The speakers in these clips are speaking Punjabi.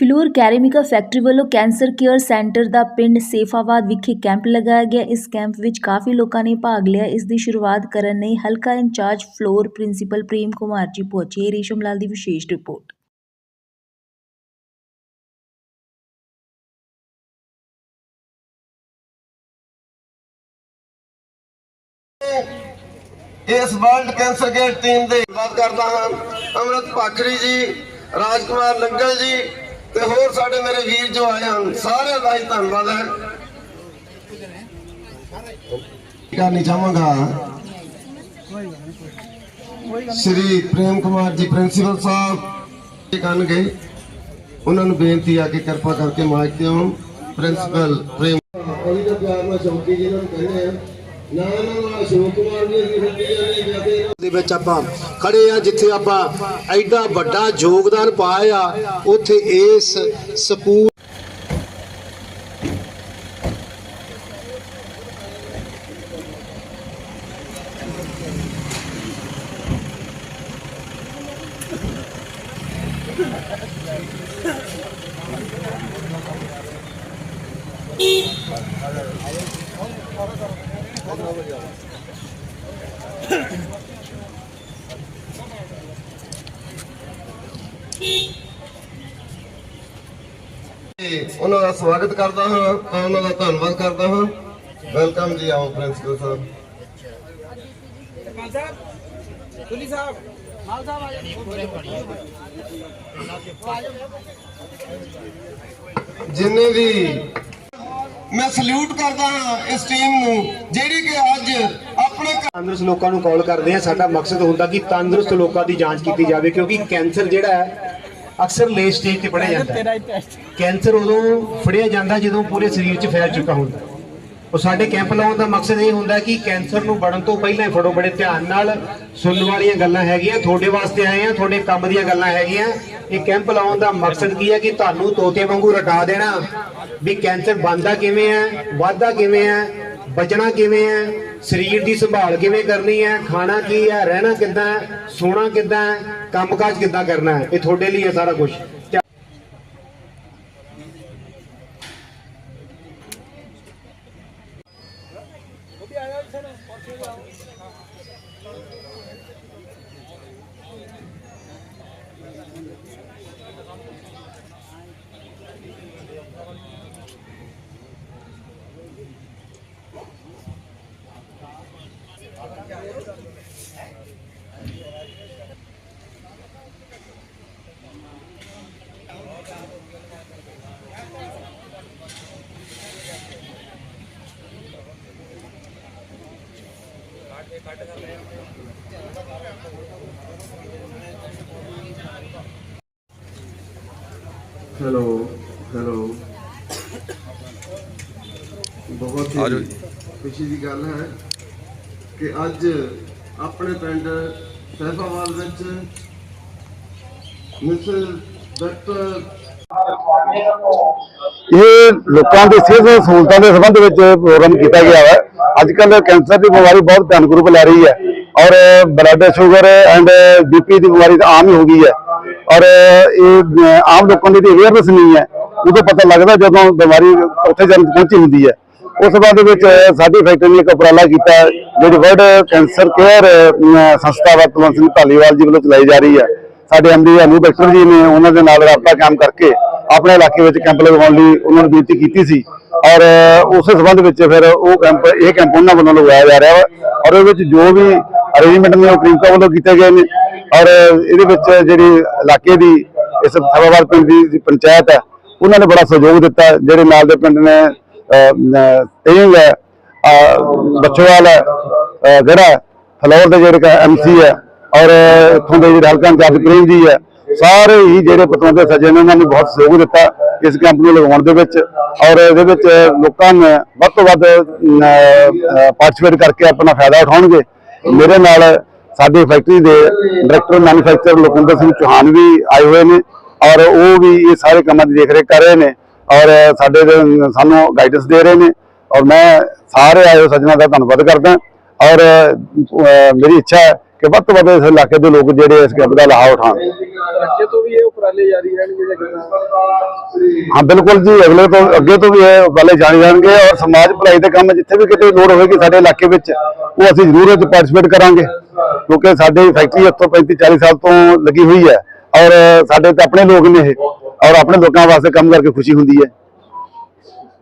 ਫਲੂਰ ਕੈਰੇਮਿਕਾ ਫੈਕਟਰੀ ਵੱਲੋਂ ਕੈਂਸਰ ਕੇਅਰ ਸੈਂਟਰ ਦਾ ਪਿੰਡ ਸੇਫਾਬਾਦ ਵਿਖੇ ਕੈਂਪ ਲਗਾਇਆ ਗਿਆ। ਇਸ ਕੈਂਪ ਵਿੱਚ ਕਾਫੀ ਲੋਕਾਂ ਨੇ ਭਾਗ ਲਿਆ। ਇਸ ਦੀ ਸ਼ੁਰੂਆਤ ਕਰਨ ਲਈ ਹਲਕਾ in charge Phillaur principal Prem Kumar ji ਪਹੁੰਚੇ। ਰੇਸ਼ਮ ਲਾਲ ਦੀ ਵਿਸ਼ੇਸ਼ ਰਿਪੋਰਟ। ਇਸ ਵਰਲਡ ਕੈਂਸਰ ਕੇਅਰ ਟੀਮ ਦੇ ਧੰਨਵਾਦ ਕਰਦਾ ਹਾਂ। ਅਮਰਤ ਪਾਖੜੀ ਜੀ, ਰਾਜਕੁਮਾਰ ਲੰਗਲ ਜੀ ਤੇ ਹੋਰ ਸਾਡੇ ਮੇਰੇ ਵੀਰ ਜੋ ਆਏ ਹਨ, ਸਾਰਿਆਂ ਦਾ ਹੀ ਧੰਨਵਾਦ ਹੈ। ਕਰਨੀ ਚਾਹਾਂਗਾ ਸ਼੍ਰੀ ਪ੍ਰੇਮ ਕੁਮਾਰ ਜੀ, ਪ੍ਰਿੰਸੀਪਲ ਸਾਹਿਬ, ਇਹ ਕਰਨਗੇ ਉਹਨਾਂ ਨੂੰ ਬੇਨਤੀ ਆ ਕੇ ਕਿਰਪਾ ਕਰਕੇ ਮਾਈਕ ਤੇ ਆਉਣ। ਪ੍ਰਿੰਸੀਪਲ ਪ੍ਰੇਮ ਉਹਦੀ ਤਾਂ ਪਿਆਰ ਨਾਲ ਸ਼ੌਕੀ ਜੀ ਨੂੰ ਕਹਿੰਦੇ ਆ। ਨਾ ਨਾ ਅਸ਼ੋਕ ਕੁਮਾਰ ਜੀ ਅਸੀਂ ਸੱਚੀ ਜਾਂਦੇ ਜਾਂਦੇ। ਦੇ ਵਿੱਚ ਆਪਾਂ ਖੜੇ ਆ, ਜਿੱਥੇ ਆਪਾਂ ਐਡਾ ਵੱਡਾ ਯੋਗਦਾਨ ਪਾਇਆ ਉੱਥੇ ਇਸ ਸਕੂਲ ਤੇ ਉਹਨਾਂ ਦਾ ਸਵਾਗਤ ਕਰਦਾ ਹਾਂ ਤਾਂ ਉਹਨਾਂ ਦਾ ਧੰਨਵਾਦ ਕਰਦਾ ਹਾਂ। ਵੈਲਕਮ ਜੀ ਆਓ ਪ੍ਰਿੰਸੀਪਲ ਸਾਹਿਬ। ਮਾਲ ਸਾਹਿਬ ਕੁਲੀ ਸਾਹਿਬ। ਮਾਲ ਸਾਹਿਬ ਆ ਜਿੰਨੇ ਵੀ ਮੈਂ ਸਲੂਟ ਕਰਦਾ ਹਾਂ ਇਸ ਟੀਮ ਨੂੰ ਜਿਹੜੀ ਕਿ ਅੱਜ ਤੰਦਰੁਸਤ ਲੋਕਾਂ ਨੂੰ ਕਾਲ ਕਰਦੇ ਆ ਸਾਡਾ ਮਕਸਦ ਹੁੰਦਾ ਕਿ ਤੰਦਰੁਸਤ ਲੋਕਾਂ ਦੀ ਜਾਂਚ ਕੀਤੀ ਜਾਵੇ ਕਿਉਂਕਿ ਕੈਂਸਰ ਜਿਹੜਾ ਹੈ ਅਕਸਰ ਲੇਟ ਸਟੇਜ ਤੇ ਫੜਿਆ ਜਾਂਦਾ ਹੈ। ਕੈਂਸਰ ਉਦੋਂ ਫੜਿਆ ਜਾਂਦਾ ਜਦੋਂ ਪੂਰੇ ਸਰੀਰ 'ਚ ਫੈਲ ਚੁੱਕਾ ਹੁੰਦਾ ਉਹ ਸਾਡੇ ਕੈਂਪ ਲਾਉਣ ਦਾ ਮਕਸਦ ਇਹ ਹੁੰਦਾ ਕਿ ਕੈਂਸਰ ਨੂੰ ਬਣਨ ਤੋਂ ਪਹਿਲਾਂ ਹੀ ਫੜੋ ਬੜੇ ਧਿਆਨ ਨਾਲ ਸੁਣਨ ਵਾਲੀਆਂ ਗੱਲਾਂ ਹੈਗੀਆਂ। ਤੁਹਾਡੇ ਵਾਸਤੇ ਆਏ ਆ ਤੁਹਾਡੇ ਕੰਮ ਦੀਆਂ ਗੱਲਾਂ ਹੈਗੀਆਂ। ਇਹ ਕੈਂਪ ਲਾਉਣ ਦਾ ਮਕਸਦ ਕੀ ਹੈ ਕਿ ਤੁਹਾਨੂੰ ਤੋਤੇ ਵਾਂਗੂ ਰਟਾ ਦੇਣਾ। ਵੀ ਕੈਂਸਰ ਬਣਦਾ ਕਿਵੇਂ ਹੈ ਵੱਧਦਾ ਕਿਵੇਂ ਹੈ ਬਚਣਾ ਕਿਵੇਂ ਹੈ ਸਰੀਰ ਦੀ ਸੰਭਾਲ ਕਿਵੇਂ ਕਰਨੀ ਹੈ, ਖਾਣਾ ਕੀ ਹੈ, ਰਹਿਣਾ ਕਿੱਦਾਂ ਹੈ, ਸੋਣਾ ਕਿੱਦਾਂ ਹੈ, ਕੰਮਕਾਜ ਕਿੱਦਾਂ ਕਰਨਾ ਹੈ, ਇਹ ਤੁਹਾਡੇ ਲਈ ਹੈ ਸਾਰਾ ਕੁਝ ਹੈਲੋ ਹੈਲੋ ਬਹੁਤ ਹੀ ਖੁਸ਼ੀ ਦੀ ਗੱਲ ਹੈ ਕਿ ਅੱਜ ਆਪਣੇ ਪਿੰਡ ਸੈਫਾਵਾਲ ਵਿੱਚ ਮਿਸਟਰ ਡਾਕਟਰ ਇਹ ਲੋਕਾਂ ਦੇ ਸਿਹਤ ਸਹੂਲਤਾਂ ਦੇ ਸੰਬੰਧ ਵਿੱਚ ਪ੍ਰੋਗਰਾਮ ਕੀਤਾ ਗਿਆ ਹੈ। ਅੱਜ ਕੱਲ ਕੈਂਸਰ ਦੀ ਬਿਮਾਰੀ ਬਹੁਤ ਭਿਆਨਕ ਰੂਪ ਲੈ ਰਹੀ ਹੈ। ਔਰ ਬਲੱਡ ਸ਼ੂਗਰ ਐਂਡ ਬੀਪੀ ਦੀ ਬਿਮਾਰੀ ਤਾਂ ਆਮ ਹੀ ਹੋ ਗਈ ਹੈ। ਔਰ ਇਹ ਆਮ ਲੋਕਾਂ ਦੀ ਅਵੇਅਰਨੈਸ ਨਹੀਂ ਹੈ। ਉਦੋਂ ਪਤਾ ਲੱਗਦਾ ਜਦੋਂ ਬਿਮਾਰੀ ਉੱਥੇ ਜਨ ਪਹੁੰਚੀ ਹੁੰਦੀ ਹੈ। ਉਸ ਬਾਅਦ ਵਿੱਚ ਸਾਡੀ ਫੈਕਟਰੀ ਨੇ ਇੱਕ ਉਪਰਾਲਾ ਕੀਤਾ, ਜਿਹੜੀ ਵਰਲਡ ਕੈਂਸਰ ਕੇਅਰ ਸੰਸਥਾ ਵਰਤਮਾਨ ਸਿੰਘ ਧਾਲੀਵਾਲ ਜੀ ਵੱਲੋਂ ਚਲਾਈ ਜਾ ਰਹੀ ਹੈ। ਸਾਡੇ ਐਮਡੀ ਅਨੂ ਡਾਕਟਰ ਜੀ ਨੇ ਉਹਨਾਂ ਦੇ ਨਾਲ ਰਾਬਤਾ ਕਾਇਮ ਕਰਕੇ ਆਪਣੇ ਇਲਾਕੇ ਵਿੱਚ ਕੈਂਪ ਲਗਾਉਣ ਲਈ ਉਹਨਾਂ ਨੂੰ ਬੇਨਤੀ ਕੀਤੀ ਸੀ। ਔਰ ਉਸ ਸੰਬੰਧ ਵਿੱਚ ਫਿਰ ਉਹ ਕੈਂਪ ਇਹ ਕੈਂਪ ਉਹਨਾਂ ਵੱਲੋਂ ਲਗਾਇਆ ਜਾ ਰਿਹਾ ਵਾ। ਔਰ ਉਹਦੇ ਵਿੱਚ ਜੋ ਵੀ ਅਰੇਂਜਮੈਂਟ ਨੇ ਉਹ ਪ੍ਰਿੰਕਾ ਵੱਲੋਂ ਕੀਤੇ ਗਏ ਨੇ। ਔਰ ਇਹਦੇ ਵਿੱਚ ਜਿਹੜੀ ਇਲਾਕੇ ਦੀ, ਇਸ ਥਵਾਵਾਲ ਪਿੰਡ ਦੀ ਪੰਚਾਇਤ ਹੈ, ਉਹਨਾਂ ਨੇ ਬੜਾ ਸਹਿਯੋਗ ਦਿੱਤਾ। ਜਿਹੜੇ ਨਾਲ ਦੇ ਪਿੰਡ ਨੇ ਤੇਂਗ ਹੈ, ਅਹ ਬੱਚੋਵਾਲ ਹੈ, ਅਹ ਗੜਾ ਫਲੋਰ ਦੇ ਜਿਹੜੇ ਐਮਸੀ ਹੈ, ਔਰ ਇੱਥੋਂ ਦੇ ਜਿਹੜੇ ਹਲਕਾ ਇੰਚਾਰਜ ਪ੍ਰੇਮ ਜੀ ਹੈ, ਸਾਰੇ ਹੀ ਜਿਹੜੇ ਪਤਵੰਤੇ ਸੱਜਣ ਨੇ, ਉਹਨਾਂ ਨੇ ਬਹੁਤ ਸਹਿਯੋਗ ਦਿੱਤਾ ਇਸ ਕੈਂਪ ਨੂੰ ਲਗਾਉਣ ਦੇ ਵਿੱਚ। ਔਰ ਇਹਦੇ ਵਿੱਚ ਲੋਕਾਂ ਨੇ ਵੱਧ ਤੋਂ ਵੱਧ ਪਾਰਟਿਸਿਪੇਟ ਕਰਕੇ ਆਪਣਾ ਫਾਇਦਾ ਉਠਾਉਣਗੇ। ਮੇਰੇ ਨਾਲ ਸਾਡੀ ਫੈਕਟਰੀ ਦੇ ਡਾਇਰੈਕਟਰ ਮੈਨੂਫੈਕਚਰ ਲੋਕਿੰਦਰ ਸਿੰਘ ਚੌਹਾਨ ਵੀ ਆਏ ਹੋਏ ਨੇ ਔਰ ਉਹ ਵੀ ਇਹ ਸਾਰੇ ਕੰਮਾਂ ਦੀ ਦੇਖ ਰੇਖ ਕਰ ਰਹੇ ਨੇ ਔਰ ਸਾਡੇ ਸਾਨੂੰ ਗਾਈਡੈਂਸ ਦੇ ਰਹੇ ਨੇ ਔਰ ਮੈਂ ਸਾਰੇ ਆਏ ਹੋਏ ਸੱਜਣਾ ਦਾ ਧੰਨਵਾਦ ਕਰਦਾ ਔਰ ਮੇਰੀ ਇੱਛਾ ਹੈ ਕਿ ਵੱਧ ਤੋਂ ਵੱਧ ਇਸ ਇਲਾਕੇ ਦੇ ਲੋਕ ਜਿਹੜੇ ਇਸ ਕੈਂਪ ਦਾ ਲਾਹਾ ਅੱਗੇ ਤੋਂ ਵੀ ਇਹ ਉਪਰਾਲੇ ਜਾਰੀ ਰਹਿਣਗੇ ਹਾਂ ਬਿਲਕੁਲ ਜੀ ਅਗਲੇ ਤੋਂ ਅੱਗੇ ਤੋਂ ਵੀ ਇਹ ਵਾਲੇ ਜਾਣੇ ਜਾਣਗੇ ਔਰ ਸਮਾਜ ਭਲਾਈ ਦੇ ਕੰਮ ਜਿੱਥੇ ਵੀ ਕਿਤੇ ਲੋੜ ਹੋਵੇਗੀ ਸਾਡੇ ਇਲਾਕੇ ਵਿੱਚ ਉਹ ਅਸੀਂ ਜ਼ਰੂਰ ਇਹ ਪਾਰਟਿਸਿਪੇਟ ਕਰਾਂਗੇ। ਕਿਉਂਕਿ ਸਾਡੀ ਫੈਕਟਰੀ ਇੱਥੋਂ 35 40 ਸਾਲ ਤੋਂ ਲੱਗੀ ਹੋਈ ਹੈ ਔਰ ਸਾਡੇ ਤੇ ਆਪਣੇ ਲੋਕ ਨੇ ਇਹ ਔਰ ਆਪਣੇ ਲੋਕਾਂ ਵਾਸਤੇ ਕੰਮ ਕਰਕੇ ਖੁਸ਼ੀ ਹੁੰਦੀ ਹੈ।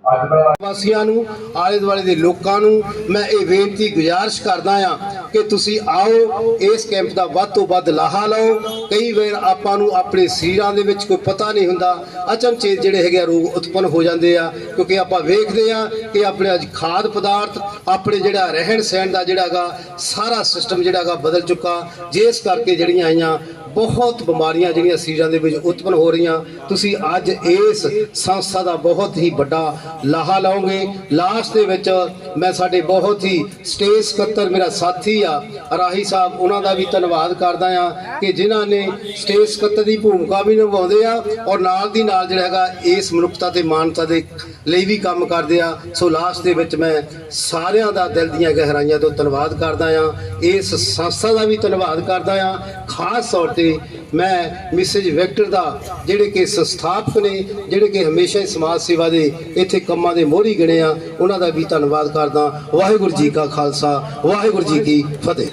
ਵਾਸੀਆਂ ਨੂੰ, ਆਲੇ ਦੁਆਲੇ ਦੇ ਲੋਕਾਂ ਨੂੰ ਮੈਂ ਇਹ ਬੇਨਤੀ ਗੁਜ਼ਾਰਿਸ਼ ਕਰਦਾ ਆ ਕਿ ਤੁਸੀਂ ਆਓ, ਇਸ ਕੈਂਪ ਦਾ ਵੱਧ ਤੋਂ ਵੱਧ ਲਾਹਾ ਲਓ। ਕਈ ਵਾਰ ਆਪਾਂ ਨੂੰ ਆਪਣੇ ਸਰੀਰਾਂ ਦੇ ਵਿੱਚ ਕੋਈ ਪਤਾ ਨਹੀਂ ਹੁੰਦਾ। ਅਚਨਚੇਤ ਜਿਹੜੇ ਹੈਗੇ ਆ ਰੋਗ ਉਤਪੰਨ ਹੋ ਜਾਂਦੇ ਆ, ਕਿਉਂਕਿ ਆਪਾਂ ਵੇਖਦੇ ਆ ਕਿ ਆਪਣੇ ਅੱਜ ਖਾਦ ਪਦਾਰਥ, ਆਪਣੇ ਜਿਹੜਾ ਰਹਿਣ ਸਹਿਣ ਦਾ ਜਿਹੜਾਗਾ ਸਾਰਾ ਸਿਸਟਮ ਜਿਹੜਾਗਾ ਬਦਲ ਚੁੱਕਾ। ਜਿਸ ਕਰਕੇ ਜਿਹੜੀਆਂ ਆਈਆਂ ਬਹੁਤ ਬਿਮਾਰੀਆਂ ਜਿਹੜੀਆਂ ਸਰੀਰਾਂ ਦੇ ਵਿੱਚ ਉਤਪੰਨ ਹੋ ਰਹੀਆਂ। ਤੁਸੀਂ ਅੱਜ ਇਸ ਸੰਸਥਾ ਦਾ ਬਹੁਤ ਹੀ ਵੱਡਾ ਲਾਹਾ ਲਓਗੇ। ਲਾਸਟ ਦੇ ਵਿੱਚ ਮੈਂ ਸਾਡੇ ਬਹੁਤ ਹੀ ਸਟੇਜ ਸਕੱਤਰ ਮੇਰਾ ਸਾਥੀ ਆ ਰਾਹੀ ਸਾਹਿਬ, ਉਹਨਾਂ ਦਾ ਵੀ ਧੰਨਵਾਦ ਕਰਦਾ ਆ ਕਿ ਜਿਨ੍ਹਾਂ ਨੇ ਸਟੇਜ ਸਕੱਤਰ ਦੀ ਭੂਮਿਕਾ ਵੀ ਨਿਭਾਉਂਦੇ ਆ ਔਰ ਨਾਲ ਦੀ ਨਾਲ ਜਿਹੜਾ ਹੈਗਾ ਇਸ ਮਨੁੱਖਤਾ ਤੇ ਮਾਨਵਤਾ ਦੇ ਲਈ ਵੀ ਕੰਮ ਕਰਦੇ ਆ। ਸੋ ਲਾਸਟ ਦੇ ਵਿੱਚ ਮੈਂ ਸਾਰਿਆਂ ਦਾ ਦਿਲ ਦੀਆਂ ਗਹਿਰਾਈਆਂ ਤੋਂ ਧੰਨਵਾਦ ਕਰਦਾ ਆ। ਇਸ ਸੰਸਥਾ ਦਾ ਵੀ ਧੰਨਵਾਦ ਕਰਦਾ ਆ। ਖਾਸ ਤੌਰ ਤੇ ਮੈਂ ਮਿਸਿਜ਼ ਵੈਕਟਰ ਦਾ ਜਿਹੜੇ ਕਿ ਸੰਸਥਾਪਕ ਨੇ, ਜਿਹੜੇ ਕਿ ਹਮੇਸ਼ਾ ਹੀ ਸਮਾਜ ਸੇਵਾ ਦੇ ਇੱਥੇ ਕੰਮਾਂ ਦੇ ਮੋਹਰੀ ਗਿਣੇ ਆ, ਉਹਨਾਂ ਦਾ ਵੀ ਧੰਨਵਾਦ ਕਰਦਾ। ਵਾਹਿਗੁਰੂ ਜੀ ਕਾ ਖਾਲਸਾ, ਵਾਹਿਗੁਰੂ ਜੀ ਕੀ ਫਤਿਹ।